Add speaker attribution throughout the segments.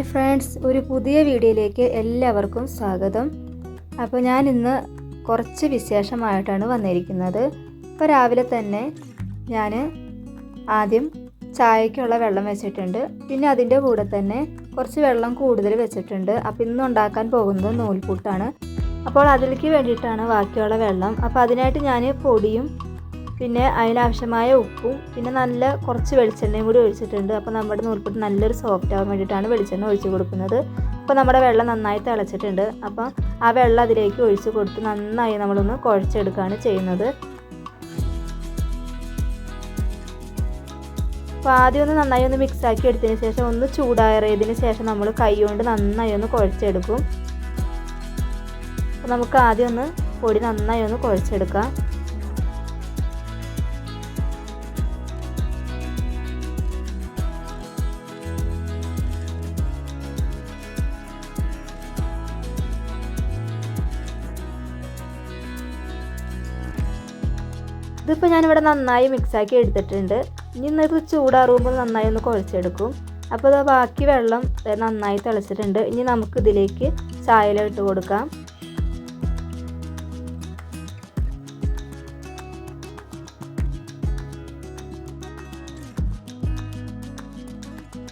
Speaker 1: Hi friends ഒരു പുതിയ വീഡിയോയിലേക്ക് എല്ലാവർക്കും സ്വാഗതം. അപ്പോൾ ഞാൻ ഇന്ന് കുറച്ച് വിശേഷമായിട്ടാണ് വന്നിരിക്കുന്നത്. ഇപ്പോൾ രാവിലെ തന്നെ ഞാൻ ആദ്യം ചായക്കുള്ള വെള്ളം വെച്ചിട്ടുണ്ട്. പിന്നെ അതിന്റെ കൂടെ തന്നെ കുറച്ച് വെള്ളം കൂടുതൽ വെച്ചിട്ടുണ്ട്. അപ്പോൾ ഇന്ന് ഉണ്ടാക്കാൻ പോകുന്നത് നൂൽപുട്ടാണ്. അപ്പോൾ അതിലേക്ക് വേണ്ടിയിട്ടാണ് ബാക്കിയുള്ള വെള്ളം. അപ്പോൾ അതിനായിട്ട് ഞാൻ പൊടിയും പിന്നെ അതിനാവശ്യമായ ഉപ്പും പിന്നെ നല്ല കുറച്ച് വെളിച്ചെണ്ണയും കൂടി ഒഴിച്ചിട്ടുണ്ട്. അപ്പോൾ നമ്മുടെ നൂൽപ്പുട്ട് നല്ലൊരു സോഫ്റ്റ് ആവാൻ വേണ്ടിയിട്ടാണ് വെളിച്ചെണ്ണ ഒഴിച്ച് കൊടുക്കുന്നത്. അപ്പോൾ നമ്മുടെ വെള്ളം നന്നായി തിളച്ചിട്ടുണ്ട്. അപ്പോൾ ആ വെള്ളം അതിലേക്ക് ഒഴിച്ച് കൊടുത്ത് നന്നായി നമ്മളൊന്ന് കുഴച്ചെടുക്കുകയാണ് ചെയ്യുന്നത്. അപ്പോൾ ആദ്യം ഒന്ന് നന്നായി ഒന്ന് മിക്സ് ആക്കി എടുത്തതിന് ശേഷം ഒന്ന് ചൂടാറിയതിന് ശേഷം നമ്മൾ കൈ കൊണ്ട് നന്നായി ഒന്ന് കുഴച്ചെടുക്കും. അപ്പോൾ നമുക്ക് ആദ്യം ഒന്ന് പൊടി നന്നായി ഒന്ന് കുഴച്ചെടുക്കാം. ഇതിപ്പോൾ ഞാനിവിടെ നന്നായി മിക്സാക്കി എടുത്തിട്ടുണ്ട്. ഇനി ഇത് ചൂടാറുമ്പോൾ നന്നായി ഒന്ന് കുഴച്ചെടുക്കും. അപ്പോൾ അത് ബാക്കി വെള്ളം നന്നായി തിളച്ചിട്ടുണ്ട്. ഇനി നമുക്ക് ഇതിലേക്ക് ചായല ഇട്ട് കൊടുക്കാം.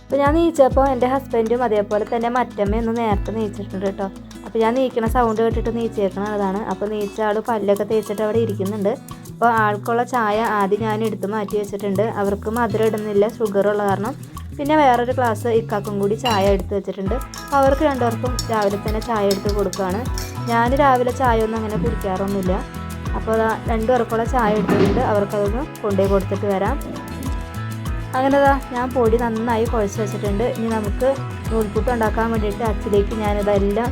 Speaker 1: അപ്പോൾ ഞാൻ നീച്ചപ്പോൾ എന്റെ ഹസ്ബൻഡും അതേപോലെ തന്നെ മറ്റമ്മയൊന്ന് നേരത്തെ നീച്ചിട്ടുണ്ട് കേട്ടോ. അപ്പോൾ ഞാൻ നീക്കണ സൗണ്ട് കേട്ടിട്ട് നീച്ചേക്കണതാണ് അപ്പോൾ നീച്ച ആൾ പല്ലൊക്കെ തേച്ചിട്ട് അവിടെ ഇരിക്കുന്നുണ്ട്. അപ്പോൾ ആൾക്കുള്ള ചായ ആദ്യം ഞാൻ എടുത്ത് മാറ്റി വെച്ചിട്ടുണ്ട്. അവർക്ക് മധുരം ഇടുന്നില്ല ഷുഗർ ഉള്ള കാരണം. പിന്നെ വേറൊരു ഗ്ലാസ് ഇക്കാക്കും കൂടി ചായ എടുത്ത് വെച്ചിട്ടുണ്ട്. അവർക്ക് രണ്ടുപേർക്കും രാവിലെ തന്നെ ചായ എടുത്ത് കൊടുക്കുകയാണ്. ഞാൻ രാവിലെ ചായ ഒന്നും അങ്ങനെ കുടിക്കാറൊന്നുമില്ല. അപ്പോൾ രണ്ടു പേർക്കുള്ള ചായ എടുത്തിട്ടുണ്ട്. അവർക്കതൊന്ന് കൊണ്ടുപോയി കൊടുത്തിട്ട് വരാം. അങ്ങനെ അങ്ങനെതാ ഞാൻ പൊടി നന്നായി കുഴച്ച് വെച്ചിട്ടുണ്ട്. ഇനി നമുക്ക് നൂൽപുട്ട് ഉണ്ടാക്കാൻ വേണ്ടിയിട്ട് അച്ചിലേക്ക് ഞാനിതെല്ലാം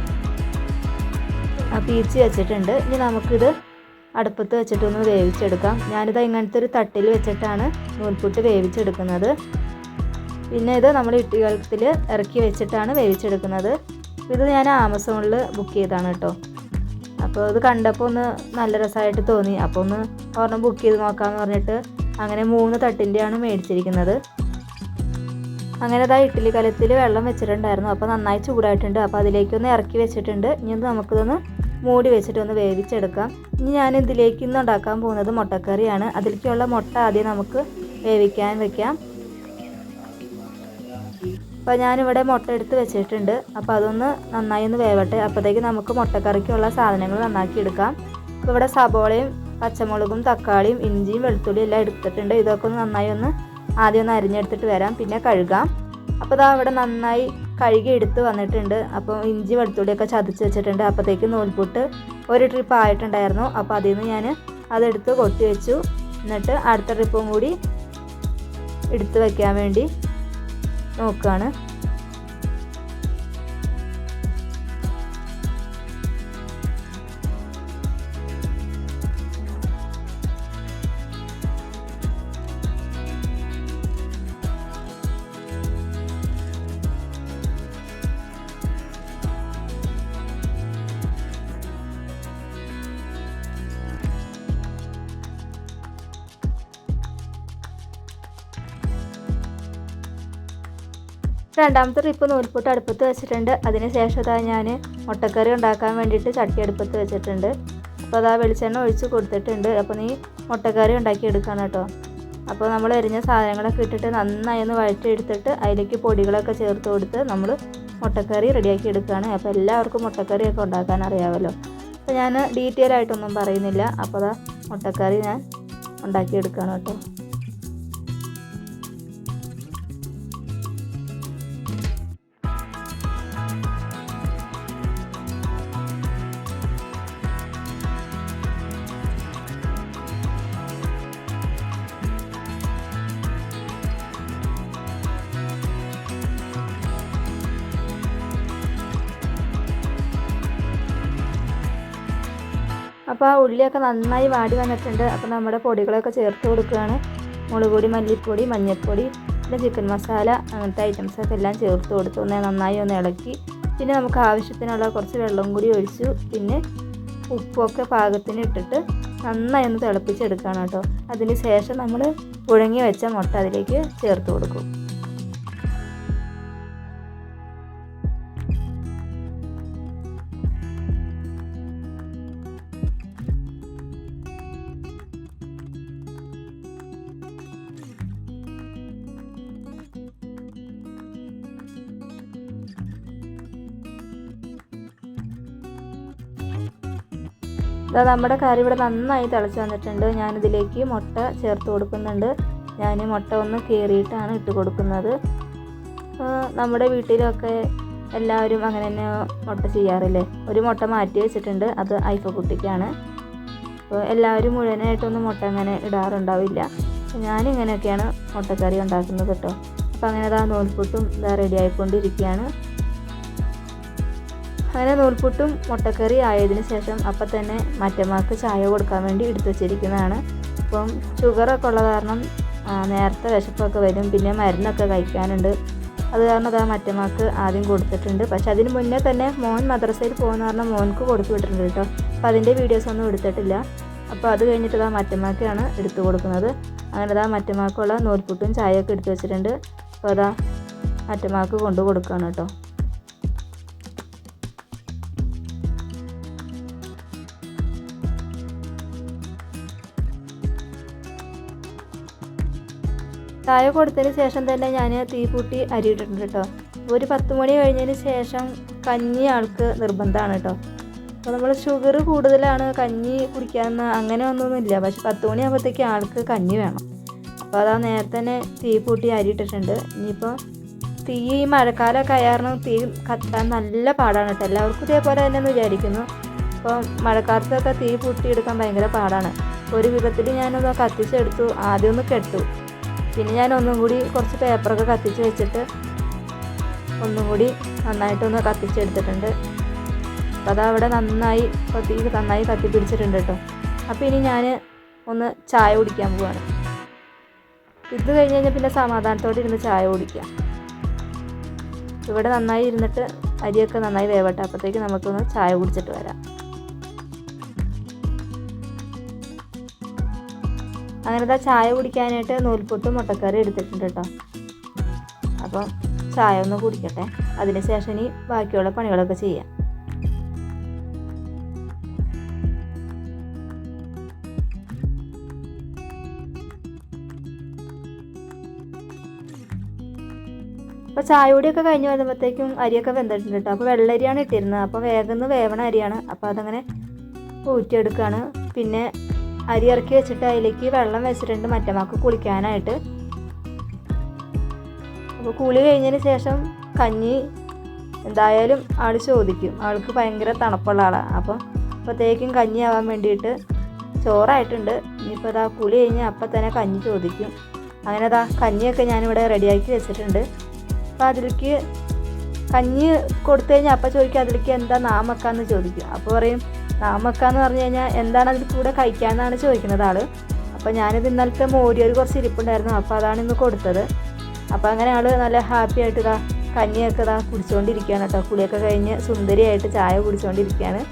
Speaker 1: പീച്ച് വെച്ചിട്ടുണ്ട്. ഇനി നമുക്കിത് അടുപ്പത്ത് വെച്ചിട്ടൊന്ന് വേവിച്ചെടുക്കാം. ഞാനിത് ഇങ്ങനത്തെ ഒരു തട്ടിൽ വെച്ചിട്ടാണ് നൂൽപുട്ട് വേവിച്ചെടുക്കുന്നത്. പിന്നെ ഇത് നമ്മൾ ഇട്ടുകലത്തിൽ ഇറക്കി വെച്ചിട്ടാണ് വേവിച്ചെടുക്കുന്നത്. ഇത് ഞാൻ ആമസോണിൽ ബുക്ക് ചെയ്താണ് കേട്ടോ. അപ്പോൾ ഇത് കണ്ടപ്പോൾ ഒന്ന് നല്ല രസമായിട്ട് തോന്നി. അപ്പോൾ ഒന്ന് ഒരെണ്ണം ബുക്ക് ചെയ്ത് നോക്കാമെന്ന് പറഞ്ഞിട്ട് അങ്ങനെ മൂന്ന് തട്ടിന്റെയാണ് മേടിച്ചിരിക്കുന്നത്. അങ്ങനെ ഇതാ ഇഡ്ഡലി കലത്തിൽ വെള്ളം വെച്ചിട്ടുണ്ടായിരുന്നു. അപ്പോൾ നന്നായി ചൂടായിട്ടുണ്ട്. അപ്പോൾ അതിലേക്കൊന്ന് ഇറക്കി വെച്ചിട്ടുണ്ട്. ഇനി നമുക്കിതൊന്ന് മൂടി വെച്ചിട്ടൊന്ന് വേവിച്ചെടുക്കാം ഇനി ഞാൻ ഇതിലേക്ക് ഇന്ന് ഉണ്ടാക്കാൻ പോകുന്നത് മുട്ടക്കറിയാണ്. അതിലേക്കുള്ള മുട്ട ആദ്യം നമുക്ക് വേവിക്കാൻ വെക്കാം. അപ്പോൾ ഞാനിവിടെ മുട്ട എടുത്ത് വെച്ചിട്ടുണ്ട്. അപ്പോൾ അതൊന്ന് നന്നായി ഒന്ന് വേവട്ടെ. അപ്പോഴത്തേക്ക് നമുക്ക് മുട്ടക്കറിക്കുള്ള സാധനങ്ങൾ നന്നാക്കി എടുക്കാം. അപ്പോൾ ഇവിടെ സബോളയും പച്ചമുളകും തക്കാളിയും ഇഞ്ചിയും വെളുത്തുള്ളിയും എല്ലാം എടുത്തിട്ടുണ്ട്. ഇതൊക്കെ ഒന്ന് നന്നായി ഒന്ന് ആദ്യം ഒന്ന് അരിഞ്ഞെടുത്തിട്ട് വരാം. പിന്നെ കഴുകാം. അപ്പോൾ ഇതാ ഇവിടെ നന്നായി കഴുകി എടുത്ത് വന്നിട്ടുണ്ട്. അപ്പോൾ ഇഞ്ചി വെളുത്തുള്ളിയൊക്കെ ചതച്ച് വെച്ചിട്ടുണ്ട്. അപ്പോഴത്തേക്ക് നൂൽപുട്ട് ഒരു ട്രിപ്പ് ആയിട്ടുണ്ടായിരുന്നു. അപ്പോൾ അതിൽ നിന്ന് ഞാൻ അതെടുത്ത് കൊട്ടി വെച്ചു. എന്നിട്ട് അടുത്ത ട്രിപ്പും കൂടി എടുത്ത് വയ്ക്കാൻ വേണ്ടി നോക്കുകയാണ് രണ്ടാമത്തെ ട്രിപ്പ് നൂൽപൊട്ട് അടുപ്പത്ത് വെച്ചിട്ടുണ്ട്. അതിന് ശേഷം ഞാൻ മുട്ടക്കറി ഉണ്ടാക്കാൻ വേണ്ടിയിട്ട് ചട്ടി അടുപ്പത്ത് വെച്ചിട്ടുണ്ട്. അപ്പോൾ അതാ വെളിച്ചെണ്ണ ഒഴിച്ച് കൊടുത്തിട്ടുണ്ട്. അപ്പോൾ നീ മുട്ടക്കറി ഉണ്ടാക്കി എടുക്കണം കേട്ടോ. അപ്പോൾ നമ്മൾ എരിഞ്ഞ സാധനങ്ങളൊക്കെ ഇട്ടിട്ട് നന്നായി ഒന്ന് വഴറ്റി എടുത്തിട്ട് അതിലേക്ക് പൊടികളൊക്കെ ചേർത്ത് കൊടുത്ത് നമ്മൾ മുട്ടക്കറി റെഡിയാക്കി എടുക്കുകയാണ് അപ്പോൾ എല്ലാവർക്കും മുട്ടക്കറിയൊക്കെ ഉണ്ടാക്കാൻ അറിയാമല്ലോ. അപ്പോൾ ഞാൻ ഡീറ്റെയിൽ ആയിട്ടൊന്നും പറയുന്നില്ല. അപ്പോൾ അതാ മുട്ടക്കറി ഞാൻ ഉണ്ടാക്കിയെടുക്കുകയാണ് കേട്ടോ. അപ്പോൾ ഉള്ളിയൊക്കെ നന്നായി വാടി വന്നിട്ടുണ്ട്. അപ്പോൾ നമ്മുടെ പൊടികളൊക്കെ ചേർത്ത് കൊടുക്കുകയാണ്. മുളക് പൊടി മല്ലിപ്പൊടി മഞ്ഞൾപ്പൊടി പിന്നെ ചിക്കൻ മസാല അങ്ങനത്തെ ഐറ്റംസൊക്കെ എല്ലാം ചേർത്ത് കൊടുത്ത് ഒന്ന് നന്നായി ഒന്ന് ഇളക്കി. പിന്നെ നമുക്ക് ആവശ്യത്തിനുള്ള കുറച്ച് വെള്ളം കൂടി ഒഴിച്ചു. പിന്നെ ഉപ്പൊക്കെ പാകത്തിന് ഇട്ടിട്ട് നന്നായി ഒന്ന് തിളപ്പിച്ചെടുക്കണം കേട്ടോ. അതിന് ശേഷം നമ്മൾ പുഴങ്ങി വെച്ച മുട്ട അതിലേക്ക് ചേർത്ത് കൊടുക്കും. ഇതാ നമ്മുടെ കറി ഇവിടെ നന്നായി തിളച്ച് വന്നിട്ടുണ്ട്. ഞാനിതിലേക്ക് മുട്ട ചേർത്ത് കൊടുക്കുന്നുണ്ട്. ഞാൻ മുട്ട ഒന്ന് കീറിയിട്ടാണ് ഇട്ട് കൊടുക്കുന്നത്. നമ്മുടെ വീട്ടിലൊക്കെ എല്ലാവരും അങ്ങനെ തന്നെ മുട്ട ചെയ്യാറില്ലേ? ഒരു മുട്ട മാറ്റി വെച്ചിട്ടുണ്ട്. അത് ഐഫ കുട്ടിക്കാണ് അപ്പോൾ എല്ലാവരും മുഴുവനായിട്ടൊന്നും മുട്ട അങ്ങനെ ഇടാറുണ്ടാവില്ല. ഞാനിങ്ങനെയൊക്കെയാണ് മുട്ടക്കറി ഉണ്ടാക്കുന്നത് കേട്ടോ. അപ്പോൾ അങ്ങനെ അതാ നൂൽപുട്ടും ഇതാ റെഡി ആയിക്കൊണ്ടിരിക്കുകയാണ്. അങ്ങനെ നൂൽപുട്ടും മുട്ടക്കറി ആയതിനു ശേഷം അപ്പം തന്നെ മറ്റമ്മക്ക് ചായ കൊടുക്കാൻ വേണ്ടി എടുത്തു വച്ചിരിക്കുന്നതാണ്. അപ്പം ഷുഗറൊക്കെ ഉള്ള കാരണം നേരത്തെ വിശപ്പൊക്കെ വരും. പിന്നെ മരുന്നൊക്കെ കഴിക്കാനുണ്ട്. അത് കാരണം അതാ മറ്റമ്മക്ക് ആദ്യം കൊടുത്തിട്ടുണ്ട്. പക്ഷെ അതിന് മുന്നേ തന്നെ മോൻ മദ്രസയിൽ പോകുന്ന കാരണം മോൻക്ക് കൊടുത്തു വിട്ടിട്ടുണ്ട് കേട്ടോ. അപ്പോൾ അതിന്റെ വീഡിയോസ് ഒന്നും എടുത്തിട്ടില്ല. അപ്പോൾ അത് കഴിഞ്ഞിട്ട് ഇതാ മറ്റമ്മക്കാണ് എടുത്തു കൊടുക്കുന്നത്. അങ്ങനെ ഇതാ മറ്റമ്മക്കുള്ള നൂൽപുട്ടും ചായയൊക്കെ എടുത്തു വെച്ചിട്ടുണ്ട്. അപ്പോൾ അതാ മറ്റമ്മക്ക് കൊണ്ടു കൊടുക്കുകയാണ് കേട്ടോ. ചായ കൊടുത്തതിന് ശേഷം തന്നെ ഞാൻ തീ പൂട്ടി അരിയിട്ടിട്ടുണ്ട് കേട്ടോ. ഒരു പത്ത് മണി കഴിഞ്ഞതിന് ശേഷം കഞ്ഞി ആൾക്ക് നിർബന്ധമാണ് കേട്ടോ. അപ്പോൾ നമ്മൾ ഷുഗർ കൂടുതലാണ് കഞ്ഞി കുടിക്കാമെന്ന് അങ്ങനെ ഒന്നൊന്നുമില്ല. പക്ഷെ പത്ത് മണിയാകുമ്പോഴത്തേക്ക് ആൾക്ക് കഞ്ഞി വേണം. അപ്പോൾ അതാ നേരത്തെ തന്നെ തീ പൂട്ടി അരിയിട്ടിട്ടുണ്ട്. ഇനിയിപ്പോൾ തീ ഈ മഴക്കാലമൊക്കെ ആയാരണം തീ കത്താൻ നല്ല പാടാണ് കേട്ടോ. എല്ലാവർക്കും ഇതേപോലെ തന്നെ എന്ന് വിചാരിക്കുന്നു. അപ്പോൾ മഴക്കാലത്തൊക്കെ തീ പൂട്ടിയെടുക്കാൻ ഭയങ്കര പാടാണ്. ഒരു വിധത്തിൽ ഞാനൊന്ന് കത്തിച്ചെടുത്തു. ആദ്യം ഒന്ന് കെട്ടു. പിന്നെ ഞാൻ ഒന്നും കൂടി കുറച്ച് പേപ്പറൊക്കെ കത്തിച്ച് വെച്ചിട്ട് ഒന്നും കൂടി നന്നായിട്ടൊന്ന് കത്തിച്ചെടുത്തിട്ടുണ്ട്. അപ്പോൾ അതവിടെ നന്നായി കത്തി നന്നായി കത്തി പിടിച്ചിട്ടുണ്ട് കേട്ടോ. അപ്പോൾ ഇനി ഞാൻ ഒന്ന് ചായ കുടിക്കാൻ പോവാണ്. ഇത് കഴിഞ്ഞ് കഴിഞ്ഞാൽ പിന്നെ സമാധാനത്തോടെ ഇരുന്ന് ചായ കുടിക്കാം. ഇവിടെ നന്നായി ഇരുന്നിട്ട് അരിയൊക്കെ നന്നായി വേവട്ടെ. അപ്പോഴത്തേക്ക് നമുക്കൊന്ന് ചായ കുടിച്ചിട്ട് വരാം. അങ്ങനത്തെ ചായ കുടിക്കാനായിട്ട് നൂൽപുട്ടും മുട്ടക്കറി എടുത്തിട്ടുണ്ട് കേട്ടോ. അപ്പം ചായ ഒന്ന് കുടിക്കട്ടെ. അതിന് ശേഷം ഇനി ബാക്കിയുള്ള പണികളൊക്കെ ചെയ്യാം. അപ്പോൾ ചായ കൂടിയൊക്കെ കഴിഞ്ഞ് വരുമ്പോഴത്തേക്കും അരിയൊക്കെ വെന്തിട്ടുണ്ട് കേട്ടോ. അപ്പോൾ വെള്ളരിയാണ് ഇട്ടിരുന്നത്. അപ്പോൾ വേഗം വേവണ അരിയാണ്. അപ്പോൾ അതങ്ങനെ ഊറ്റിയെടുക്കുകയാണ് പിന്നെ അരി ഇറക്കി വെച്ചിട്ട് അതിലേക്ക് വെള്ളം വെച്ചിട്ടുണ്ട് മറ്റമാക്ക് കുളിക്കാനായിട്ട്. അപ്പോൾ കുളി കഴിഞ്ഞതിന് ശേഷം കഞ്ഞി എന്തായാലും ആൾ ചോദിക്കും. ആൾക്ക് ഭയങ്കര തണുപ്പുള്ള ആളാണ് അപ്പം അപ്പോഴത്തേക്കും കഞ്ഞി ആവാൻ വേണ്ടിയിട്ട് ചോറായിട്ടുണ്ട്. ഇനിയിപ്പോൾ അതാ കുളി കഴിഞ്ഞ് അപ്പം തന്നെ കഞ്ഞി ചോദിക്കും. അങ്ങനെ അതാ കഞ്ഞിയൊക്കെ ഞാനിവിടെ റെഡിയാക്കി വെച്ചിട്ടുണ്ട്. അപ്പോൾ അതിലേക്ക് കഞ്ഞി കൊടുത്തു കഴിഞ്ഞാൽ അപ്പം ചോദിക്കും അതിലേക്ക് എന്താ നാമക്കാന്ന് ചോദിക്കും. അപ്പോൾ പറയും നാമക്കാന്ന് പറഞ്ഞു കഴിഞ്ഞാൽ എന്താണ് അതിൽ കൂടെ കഴിക്കാമെന്നാണ് ചോദിക്കുന്നത് ആൾ അപ്പോൾ ഞാനിത് ഇന്നലത്തെ മോരിയൊരു കുറച്ച് ഇരിപ്പുണ്ടായിരുന്നു. അപ്പോൾ അതാണ് ഇന്ന് കൊടുത്തത്. അപ്പോൾ അങ്ങനെ ആൾ നല്ല ഹാപ്പി ആയിട്ട് ഇതാ കഞ്ഞിയൊക്കെ ഇതാ കുടിച്ചുകൊണ്ടിരിക്കുകയാണ് കേട്ടോ. കുളിയൊക്കെ കഴിഞ്ഞ് സുന്ദരിയായിട്ട് ചായ കുടിച്ചുകൊണ്ടിരിക്കുകയാണ്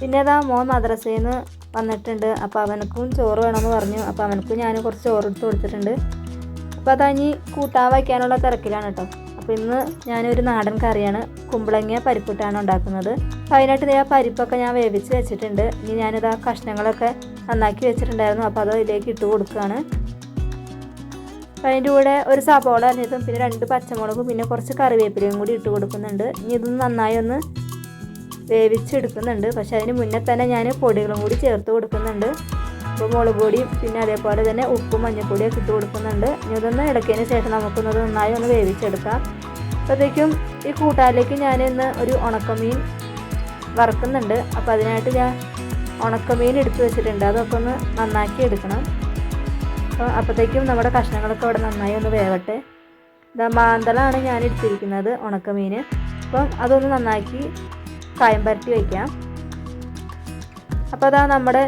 Speaker 1: പിന്നെ അതാ മോൻ മദ്രസയിൽ നിന്ന് വന്നിട്ടുണ്ട്. അപ്പോൾ അവനക്കും ചോറ് വേണമെന്ന് പറഞ്ഞു. അപ്പോൾ അവനക്കും ഞാൻ കുറച്ച് ചോറ് എടുത്ത് കൊടുത്തിട്ടുണ്ട്. അപ്പോൾ അതാ ഇനി കൂട്ടാൻ വയ്ക്കാനുള്ള തിരക്കിലാണ് കേട്ടോ അപ്പോൾ ഇന്ന് ഞാനൊരു നാടൻ കറിയാണ്. കുമ്പളങ്ങ പരിപ്പിട്ടാണ് ഉണ്ടാക്കുന്നത്. അതിനായിട്ട് ഇതേ പരിപ്പൊക്കെ ഞാൻ വേവിച്ച് വെച്ചിട്ടുണ്ട്. ഇനി ഞാനിത് ആ കഷ്ണങ്ങളൊക്കെ നന്നാക്കി വെച്ചിട്ടുണ്ടായിരുന്നു. അപ്പോൾ അത് ഇതിലേക്ക് ഇട്ട് കൊടുക്കുകയാണ് അതിന്റെ കൂടെ ഒരു സബോള അരിഞ്ഞതും പിന്നെ രണ്ട് പച്ചമുളകും പിന്നെ കുറച്ച് കറിവേപ്പിലയും കൂടി ഇട്ട് കൊടുക്കുന്നുണ്ട്. ഇനി ഇതൊന്ന് നന്നായി ഒന്ന് വേവിച്ചെടുക്കുന്നുണ്ട്. പക്ഷെ അതിന് മുന്നേ തന്നെ ഞാൻ പൊടികളും കൂടി ചേർത്ത് കൊടുക്കുന്നുണ്ട്. അപ്പോൾ മുളക് പൊടിയും പിന്നെ അതേപോലെ തന്നെ ഉപ്പും മഞ്ഞൾപ്പൊടിയൊക്കെ ഇട്ട് കൊടുക്കുന്നുണ്ട്. ഇനി ഇതൊന്ന് ഇളക്കിയതിന് ശേഷം നമുക്കൊന്നത് നന്നായി ഒന്ന് വേവിച്ചെടുക്കാം. അപ്പോഴത്തേക്കും ഈ കൂട്ടാനിലേക്ക് ഞാൻ ഇന്ന് ഒരു ഉണക്കമീൻ വറക്കുന്നുണ്ട്. അപ്പോൾ അതിനായിട്ട് ഞാൻ ഉണക്കമീൻ എടുത്ത് വെച്ചിട്ടുണ്ട്. അതൊക്കെ ഒന്ന് നന്നാക്കി എടുക്കണം. അപ്പോൾ അപ്പോഴത്തേക്കും നമ്മുടെ കഷ്ണങ്ങളൊക്കെ അവിടെ നന്നായി ഒന്ന് വേവട്ടെ. മാന്തളാണ് ഞാൻ എടുത്തിരിക്കുന്നത് ഉണക്കമീൻ അപ്പം അതൊന്ന് നന്നാക്കി കായം പരട്ടി വയ്ക്കാം അപ്പോൾ അതാ നമ്മുടെ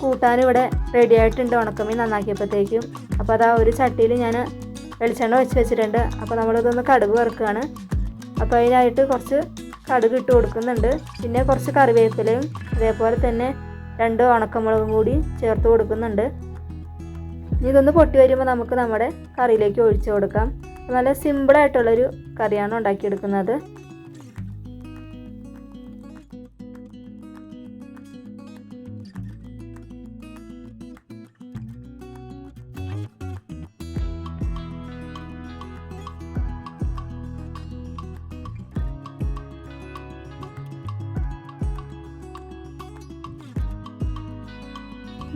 Speaker 1: കൂട്ടാൻ ഇവിടെ റെഡി ആയിട്ടുണ്ട് ഉണക്കമീൻ നന്നാക്കിയപ്പോഴത്തേക്കും അപ്പോൾ അതാ ഒരു ചട്ടിയിൽ ഞാൻ വെളിച്ചെണ്ണ വെച്ച് വെച്ചിട്ടുണ്ട്. അപ്പോൾ നമ്മളിതൊന്ന് കടുക് വറുക്കുകയാണ് അപ്പോൾ അതിനായിട്ട് കുറച്ച് കടുക് ഇട്ട് കൊടുക്കുന്നുണ്ട്. പിന്നെ കുറച്ച് കറിവേപ്പിലയും അതേപോലെ തന്നെ രണ്ട് ഉണക്കമുളകും കൂടി ചേർത്ത് കൊടുക്കുന്നുണ്ട്. ഇതൊന്ന് പൊട്ടി വരുമ്പോൾ നമുക്ക് നമ്മുടെ കറിയിലേക്ക് ഒഴിച്ചു കൊടുക്കാം. നല്ല സിമ്പിളായിട്ടുള്ളൊരു കറിയാണ് ഉണ്ടാക്കിയെടുക്കുന്നത്.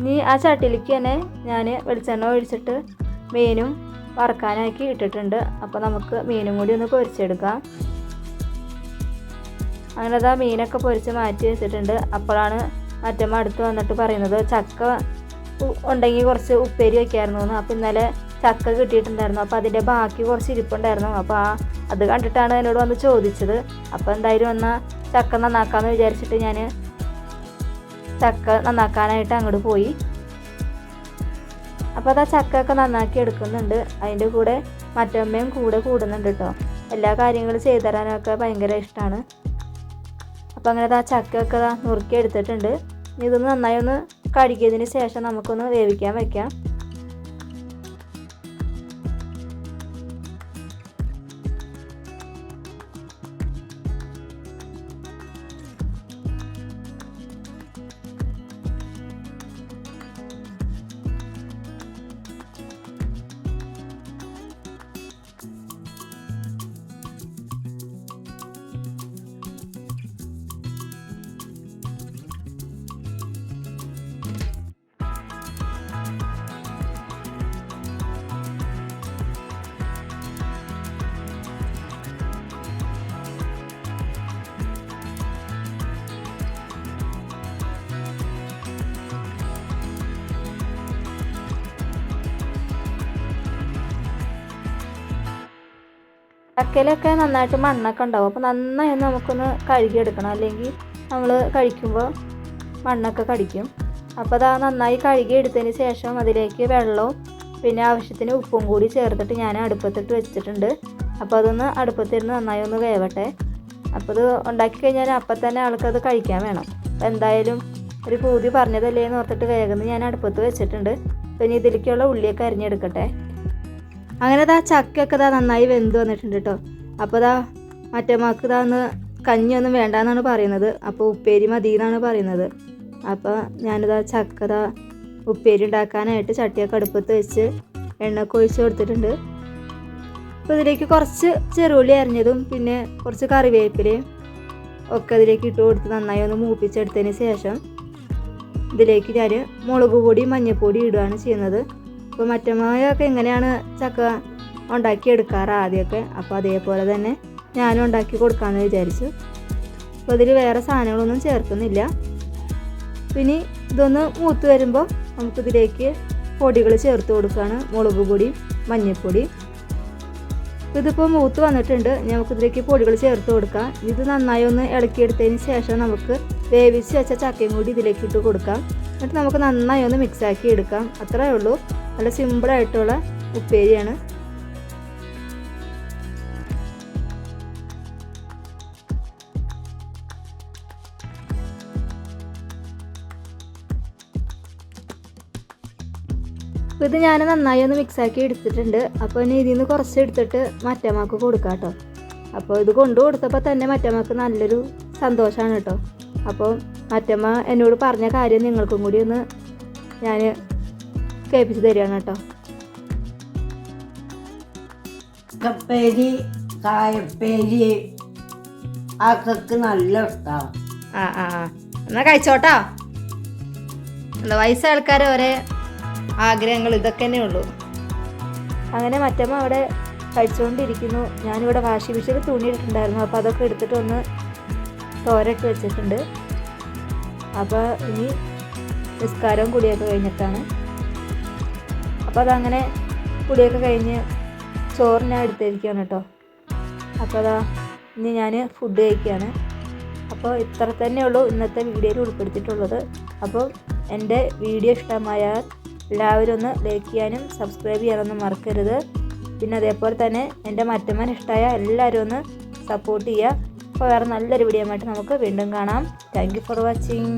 Speaker 1: ഇനി ആ ചട്ടിയിലേക്ക് തന്നെ ഞാൻ വെളിച്ചെണ്ണ ഒഴിച്ചിട്ട് മീനും വറക്കാനാക്കി ഇട്ടിട്ടുണ്ട്. അപ്പോൾ നമുക്ക് മീനും കൂടി ഒന്ന് പൊരിച്ചെടുക്കാം. അങ്ങനെ അതാ മീനൊക്കെ പൊരിച്ച് മാറ്റി വെച്ചിട്ടുണ്ട്. അപ്പോഴാണ് മറ്റമ്മ അടുത്ത് വന്നിട്ട് പറയുന്നത് ചക്ക ഉണ്ടെങ്കിൽ കുറച്ച് ഉപ്പേരി വെക്കായിരുന്നു എന്ന് അപ്പോൾ ഇന്നലെ ചക്ക കിട്ടിയിട്ടുണ്ടായിരുന്നു. അപ്പോൾ അതിന്റെ ബാക്കി കുറച്ച് ഇരിപ്പുണ്ടായിരുന്നു. അപ്പോൾ ആ അത് കണ്ടിട്ടാണ് എന്നോട് വന്ന് ചോദിച്ചത്. അപ്പോൾ എന്തായാലും എന്നാൽ ചക്ക നന്നാക്കാമെന്ന് വിചാരിച്ചിട്ട് ഞാൻ ചക്ക നന്നാക്കാനായിട്ട് അങ്ങോട്ട് പോയി. അപ്പോൾ അത് ആ ചക്കയൊക്കെ നന്നാക്കി എടുക്കുന്നുണ്ട്. അതിന്റെ കൂടെ മറ്റമ്മയും കൂടെ കൂടുന്നുണ്ട് കേട്ടോ എല്ലാ കാര്യങ്ങളും ചെയ്തു തരാനൊക്കെ ഭയങ്കര ഇഷ്ടമാണ് അപ്പോൾ അങ്ങനെ ആ ചക്കയൊക്കെ നുറുക്കി എടുത്തിട്ടുണ്ട്. ഇതൊന്ന് നന്നായി ഒന്ന് കഴുകിയതിന് ശേഷം നമുക്കൊന്ന് വേവിക്കാൻ വെക്കാം. ചക്കയിലൊക്കെ നന്നായിട്ട് മണ്ണൊക്കെ ഉണ്ടാവും. അപ്പോൾ നന്നായി നമുക്കൊന്ന് കഴുകിയെടുക്കണം. അല്ലെങ്കിൽ നമ്മൾ കഴിക്കുമ്പോൾ മണ്ണൊക്കെ കടിക്കും. അപ്പോൾ അത് നന്നായി കഴുകി എടുത്തതിന് ശേഷം അതിലേക്ക് വെള്ളവും പിന്നെ ആവശ്യത്തിന് ഉപ്പും കൂടി ചേർത്തിട്ട് ഞാൻ അടുപ്പത്തിട്ട് വെച്ചിട്ടുണ്ട്. അപ്പോൾ അതൊന്ന് അടുപ്പത്തിരുന്ന് നന്നായി ഒന്ന് വേവട്ടെ. അപ്പോൾ ഇത് ഉണ്ടാക്കി കഴിഞ്ഞാൽ അപ്പം തന്നെ ആൾക്കത് കഴിക്കാൻ വേണം. എന്തായാലും ഒരു പൂതി പറഞ്ഞതല്ലേ എന്ന് ഓർത്തിട്ട് വേഗം ഞാൻ അടുപ്പത്ത് വെച്ചിട്ടുണ്ട്. പിന്നെ ഇതിലേക്കുള്ള ഉള്ളിയൊക്കെ അരിഞ്ഞെടുക്കട്ടെ. അങ്ങനെ ദാ ചക്കയൊക്കെ ഇതാ നന്നായി വെന്ത് വന്നിട്ടുണ്ട് കേട്ടോ അപ്പോൾ ദാ മറ്റേമാക്ക് ഇതാ ഒന്ന് കഞ്ഞിയൊന്നും വേണ്ട എന്നാണ് പറയുന്നത്. അപ്പോൾ ഉപ്പേരി മതി എന്നാണ് പറയുന്നത് അപ്പോൾ ഞാനിതാ ചക്ക ഇതാ ഉപ്പേരി ഉണ്ടാക്കാനായിട്ട് ചട്ടിയൊക്കെ അടുപ്പത്ത് വെച്ച് എണ്ണയൊക്കെ ഒഴിച്ച് കൊടുത്തിട്ടുണ്ട്. അപ്പോൾ ഇതിലേക്ക് കുറച്ച് ചെറുള്ളി അരിഞ്ഞതും പിന്നെ കുറച്ച് കറിവേപ്പിലയും ഒക്കെ ഇതിലേക്ക് ഇട്ട് കൊടുത്ത് നന്നായി ഒന്ന് മൂപ്പിച്ചെടുത്തതിന് ശേഷം ഇതിലേക്ക് ഞാൻ മുളക് പൊടി മഞ്ഞൾപ്പൊടി ഇടുകയാണ് ചെയ്യുന്നത്. അപ്പോൾ മറ്റമായൊക്കെ എങ്ങനെയാണ് ചക്ക ഉണ്ടാക്കിയെടുക്കാറ് ആദ്യമൊക്കെ? അപ്പോൾ അതേപോലെ തന്നെ ഞാനും ഉണ്ടാക്കി കൊടുക്കാമെന്ന് വിചാരിച്ചു. അപ്പോൾ അതിൽ വേറെ സാധനങ്ങളൊന്നും ചേർക്കുന്നില്ല. പിന്നെ ഇതൊന്ന് മൂത്ത് വരുമ്പോൾ നമുക്കിതിലേക്ക് പൊടികൾ ചേർത്ത് കൊടുക്കുകയാണ് മുളക് പൊടി മഞ്ഞൾപ്പൊടി ഇതിപ്പോൾ മൂത്ത് വന്നിട്ടുണ്ട്. നമുക്കിതിലേക്ക് പൊടികൾ ചേർത്ത് കൊടുക്കാം. ഇത് നന്നായി ഒന്ന് ഇളക്കിയെടുത്തതിന് ശേഷം നമുക്ക് വേവിച്ച് വെച്ച ചക്കയും കൂടി ഇതിലേക്ക് ഇട്ട് കൊടുക്കാം. എന്നിട്ട് നമുക്ക് നന്നായി ഒന്ന് മിക്സാക്കി എടുക്കാം. അത്രേ ഉള്ളൂ. നല്ല സിമ്പിളായിട്ടുള്ള ഉപ്പേരിയാണ്. ഇത് ഞാൻ നന്നായി ഒന്ന് മിക്സാക്കി എടുത്തിട്ടുണ്ട്. അപ്പോൾ ഇനി ഇതിൽ നിന്ന് കുറച്ച് എടുത്തിട്ട് മറ്റമാക്ക് കൊടുക്കാം കേട്ടോ. അപ്പോൾ ഇത് കൊണ്ടു കൊടുത്തപ്പോൾ തന്നെ മറ്റമാക്ക് നല്ലൊരു സന്തോഷമാണ് കേട്ടോ. അപ്പോൾ മറ്റമ്മ എന്നോട് പറഞ്ഞ കാര്യം നിങ്ങൾക്കും കൂടി ഒന്ന് ഞാൻ കേൾപ്പിച്ച് തരികയാണ് കേട്ടോ.
Speaker 2: ചക്കപ്പേരി കായപ്പേരി ആക്കൊക്കെ നല്ല ഇഷ്ടമാണ്
Speaker 1: ആ ആ ആ. കഴിച്ചോട്ടോ. എന്താ വയസ്സ ആൾക്കാർ ഒരേ ആഗ്രഹങ്ങൾ ഇതൊക്കെ തന്നെ ഉള്ളൂ. അങ്ങനെ മറ്റമ്മ അവിടെ കഴിച്ചുകൊണ്ടിരിക്കുന്നു ഞാനിവിടെ വാഷിംഗ് മെഷീനിൽ തുണി ഇട്ടിട്ടുണ്ടായിരുന്നു. അപ്പോൾ അതൊക്കെ എടുത്തിട്ട് ഒന്ന് തോരട്ട് വെച്ചിട്ടുണ്ട്. അപ്പോൾ ഇനി നിസ്കാരവും കൂടിയൊക്കെ കഴിഞ്ഞിട്ടാണ്. അപ്പോൾ അതങ്ങനെ കുടിയൊക്കെ കഴിഞ്ഞ് ചോറിനെ എടുത്തിരിക്കുകയാണ് കേട്ടോ. അപ്പോൾ അതാ ഇനി ഞാൻ ഫുഡ് കഴിക്കുകയാണ്. അപ്പോൾ ഇത്ര തന്നെയുള്ളൂ ഇന്നത്തെ വീഡിയോയിൽ ഉൾപ്പെടുത്തിയിട്ടുള്ളത്. അപ്പോൾ എന്റെ വീഡിയോ ഇഷ്ടമായാൽ എല്ലാവരും ഒന്ന് ലൈക്ക് ചെയ്യാനും സബ്സ്ക്രൈബ് ചെയ്യാനൊന്നും മറക്കരുത്. പിന്നെ അതേപോലെ തന്നെ എന്റെ മറ്റമ്മൻ ഇഷ്ടമായ എല്ലാവരും ഒന്ന് സപ്പോർട്ട് ചെയ്യുക. അപ്പോൾ വേറെ നല്ലൊരു വീഡിയോ ആയിട്ട് നമുക്ക് വീണ്ടും കാണാം. Thank for watching